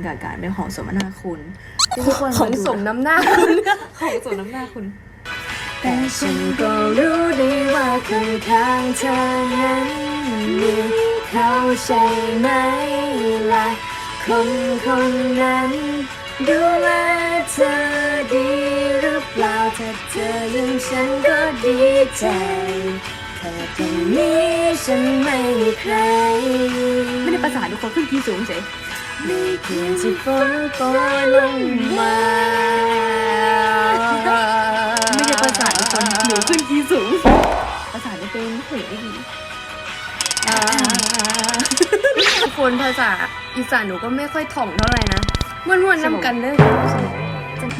กับการเป็นของสมนาคุณที่ทุกคนของมาดูสมน้ำหน้าคุณของสมน้ำหน้าคุณ แต่ฉันก็รู้ดีว่าข้างข้างๆเธอนั้นมีเขาใช่ไหมล่ะคนคนนั้นดูแลเธอดีหรือเปล่าถ้าเธอยังฉันก็ดีใจแค่ตรงนี้ฉันไม่มีใคร ไม่ได้ประสานทุกคนขึ้นที่สูงเฉย มีเพียงที่ฝนโปรยลงมาไม่ได้ประสานทุกคนหนูขึ้นที่สูงประสานจะเป็นเพลงไม่ดีทุกคนภาษาอีสานหนูก็ไม่ค่อยถ่องเท่าไหร่นะม่วนๆนำกันเด้อ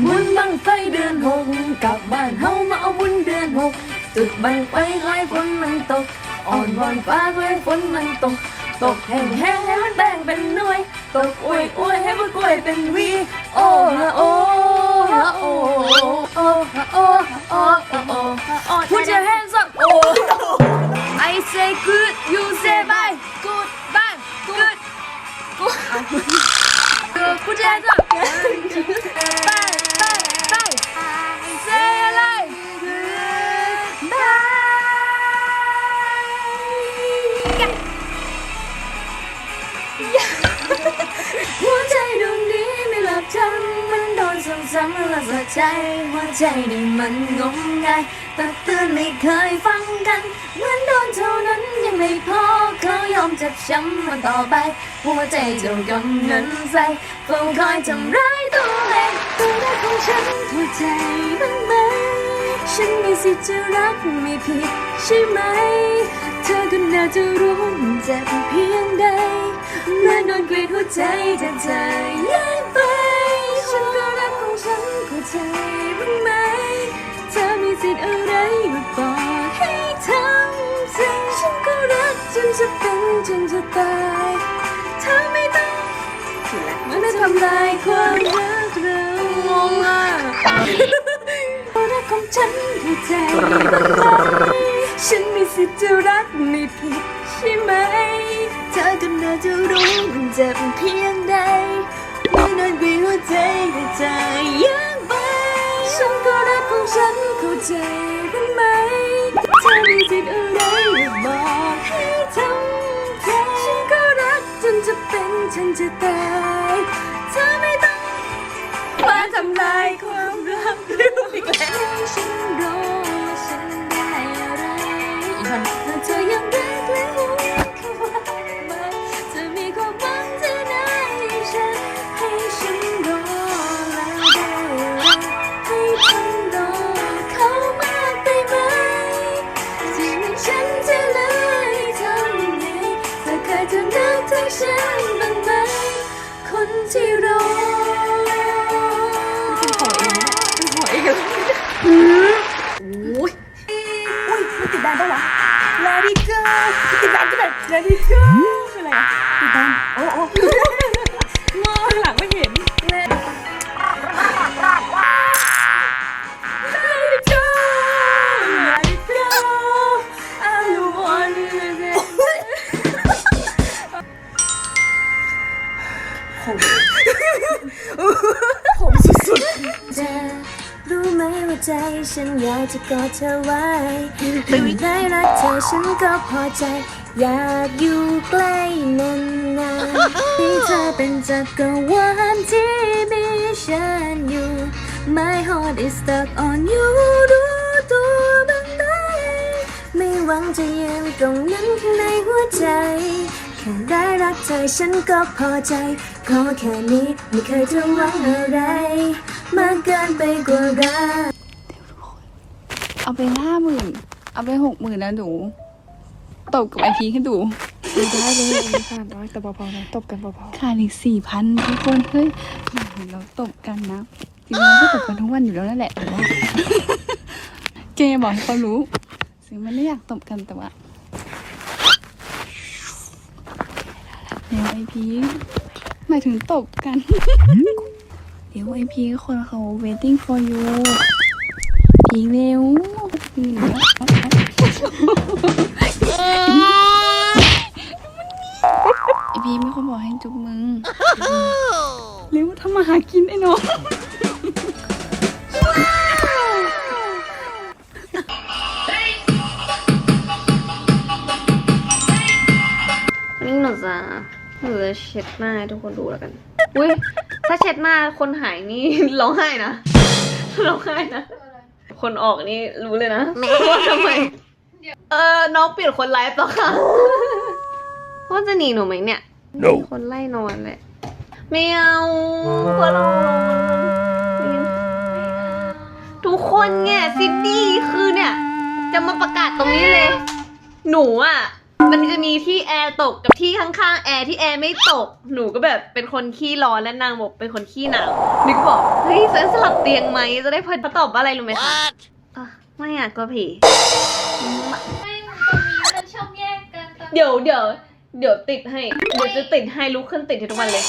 บุญบังไฟเดือนหกกลับบ้านเฮามาเอาบุญเดือนหกจุดบังไฟคอยฝนมันตกอ่อนวอนฟ้าคอยฝนมันตกตกแห้งแห้งให้มันแบ่งเป็นหน่วย ตกอวยอวยให้มันกล้วยเป็นวีโอ้ฮะโอ้ฮะโอ้โอ้ฮะโอ้ฮะโอ้ฮะโอ้ฮะโอ้ Put your hands up โอ้ I say good you say bye ใจหัวใจนี่มันงมงายตักเตือนไม่เคยฟังกันเหมือนโดนเท่านั้นยังไม่พอเขายอมเจ็บช้ำมันต่อไป หัวใจเจ้ากำนันใส่เฝ้าคอยทำร้ายตัวเองตัวรักของฉันหัวใจบ้างไหมฉันมีสิทธิ์จะรักไม่ผิดใช่ไหม เธอก็น่าจะรู้มันเจ็บเพียงใดเมื่อโดนกรีดหัวใจจากเธอแย่งไป ใจบ้างไหม เธอมีสิทธิ์อะไรมาบอกให้ทำสิ่งฉันก็รักจนจะเป็นจนจะตาย เธอไม่ต้องมันไม่ทำลายความรักเรางงอะรักของฉันเข้าใจฉันมีสิทธิ์จะรักไม่ผิดใช่ไหม เธอก็น่าจะรู้มันเจ็บเพียงใดไม่นานกว่าหัวใจแต่ใจยัง ฉันก็รักของฉันเข้าใจบ้างไหมเธอมีสิทธิ์อะไรมาบอกให้ทำใจฉันก็รักจนจะเป็นฉันจะตายเธอไม่ต้องมาทำลายความรักเรื่องอีกแล้วฉันรอฉันได้อะไรอีกคนถ้าเธอยังรักและห่ว ติดแบนปะวะ Let it go ติดแบนก็แบบ Let it go คืออะไรอะติดแบนโอ้โอ้มองหลังไม่เห็น ใจฉันอยากจะกอดเธอไว้ไม่ได้รักเธอฉันก็พอใจ อยากอยู่ใกล้นานๆให้เธอเป็นจักรวาลที่มีฉันอยู่ My heart is stuck on you รู้ตัวบ้างไหมไม่หวังจะยืนตรงนั้นในหัวใจแค่ได้รักเธอฉันก็พอใจ ขอแค่นี้ไม่เคยจะหวังอะไร มากเกินไปกว่ารัก เอาไปห้าหมื่นเอาไปหกหมื่นนะหนูตบกับไอพีให้ดูได้เลยค่ะน้อยแต่เบาๆนะตบกันเบาขาดอีกสี่พันทุกคนเฮ้ยเห็นเราตบกันนะจริงๆเราก็ตบกันทุกวันอยู่แล้วนั่นแหละแต่ว่าเกย์บอกให้เขารู้ซึ่งมันไม่อยากตบกันแต่ว่าเดี๋ยวไอพีหมายถึงตบกัน เดี๋ยวไอพีคนเขา waiting for you พีเร็ว พีเร็วไอพีไมีคนบอกให้จุ๊บมึงเร็วทำมาหากินไอ้น้องวันนี้หนูจะหนูจะเช็ดหน้าให้ทุกคนดูแล้วกัน อุ้ยถ้าเช็ดหน้าคนหายนี่ร้องไห้นะร้องไห้นะ คนออกนี่รู้เลยนะว่าทำไม เออน้องเปลี่ยนคนไลฟ์แล้วค่ะว่าจะหนีหนูไหมเนี่ย No. คนไล่นอนแหละไม่เอากลัวเราทุกคนเนี่ยซิดดี้คือเนี่ย จะมาประกาศตรงนี้เลย หนูอะ มันจะมีที่แอร์ตกกับที่ข้างๆแอร์ที่แอร์ไม่ตก หนูก็แบบเป็นคนขี้ร้อนและนางบอกเป็นคนขี้หนาวนึกบอกเฮ้ยฉันสลับเตียงไหมจะได้เพลินเขาตอบว่าอะไรรู้ไหมคะอะไม่อะกลัวผีไม่มันตรงนี้มันชอบแยกกันตอนเดี๋ยวเดี๋ยวเดี๋ยวติดให้เดี๋ยวจะติดให้ลุกขึ้นติดให้ทุกวันเลย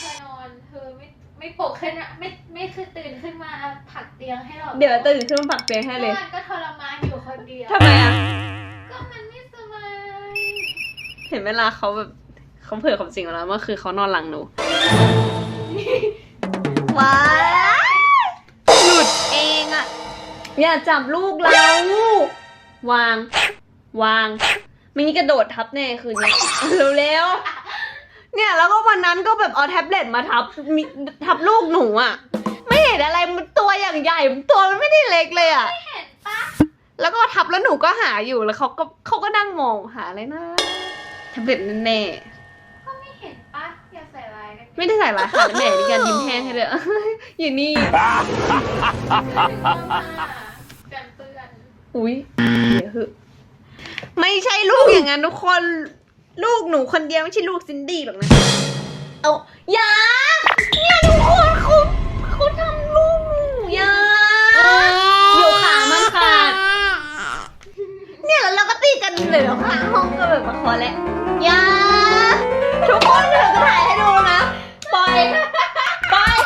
เธอนอนเธอไม่ไม่ปลุกขึ้นมาไม่ไม่คือตื่นขึ้นมาผลักเตียงให้เราเดี๋ยวตื่นขึ้นมาปักเตียงให้เลยเมื่อวานก็ทรมานอยู่คนเดียวทำไมอะ ก็มันไม่สบายเห็นเวลาเขาแบบเขาเผยความจริงแล้วเมื่อคืนเขานอนหลังหนูว้ายหลุดเองอะอย่าจับลูกเราวาง วางมินี่กระโดดทับแน่คืนนี้เร็วๆเนี่ยแล้วก็วันนั้นก็แบบเอาแท็บเล็ตมาทับมิทับลูกหนูอะไม่เห็นอะไรมันตัวอย่างใหญ่ตัวมันไม่ได้เล็กเลยอะเห็นปะแล้วก็ทับแล้วหนูก็หาอยู่แล้วเขาก็เขาก็นั่งมองหาอะไรนะ แท็บเล็ตแน่ก็ไม่เห็นปะอย่าใส่ร้ายกันๆไม่ได้ใส่ร้ายค่ะแหม่มีการยิ้มแห้งให้เลยอยู่นี่ กันเปื้อนอุ้ยเดี๋ยวคือไม่ใช่ลูกอย่างนั้นทุกคน ลูกหนูคนเดียวไม่ใช่ลูกซินดี้หรอกนะ เอาอย่าเนี่ยทุกคนเขาเขาทำลูกหนูอย่าเดี๋ยวขามันขาด เนี่ยแล้วเรา กันเหลือข้างห้องก็แบบมาคอแล้วยาทุกคนเดี๋ยวจะถ่ายให้ดูนะปล่อยปล่อย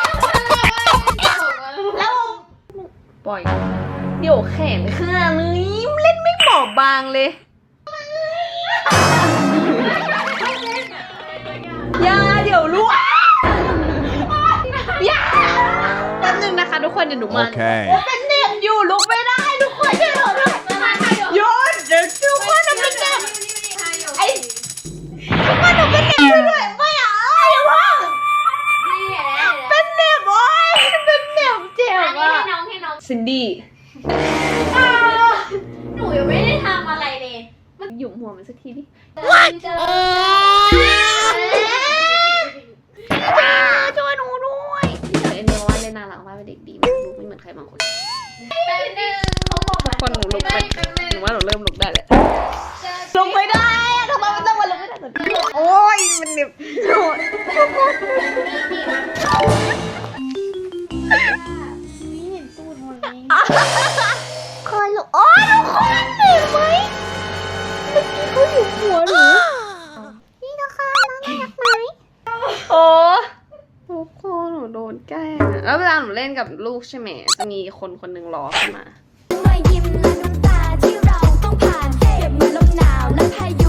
แล้วปล่อยเดี๋ยวแขนข้างนี้เล่นไม่เบอบบางเลยยาเดี๋ยวลูกอย่าแป๊บนึงนะคะทุกคนเดี๋ยวหนูมัน Okay. เป็นเน็ น้องให้น้องซินดี้หนูยังไม่ได้ทำอะไรเลยหยุมหัวมันสักทีดิเจอช่วยหนูด้วยเอ็นเนว่าเล่นน่ารักมากเป็นเด็กดีมากลูกไม่เหมือนใครบางคน แป๊บนึงเขาบอกว่าคนหนูลุกไม่ไปได้แป๊บนึงหนูว่าหนูเริ่มลุกได้แล้วเจอลุกไม่ได้อะทำไมมันต้องมาลุกไม่ได้แบบนี้โอ้ยมันเหน็บโอ้ย คนลูอโอ้ทุนคนเห็นไหมเมื่อกี้เขาอยู่หัวหนูนี่นะคะน้องน่ารักไหมโอ้โอ้คนหนูโดนแกล้งแล้วเวลาหนูเล่นกับลูกใช่ไหมจะมีคนคนหนึ่งล้อเข้ามา รอยยิ้มและน้ำตาที่เราต้องผ่านเก็บมืลมหนาวและพายุ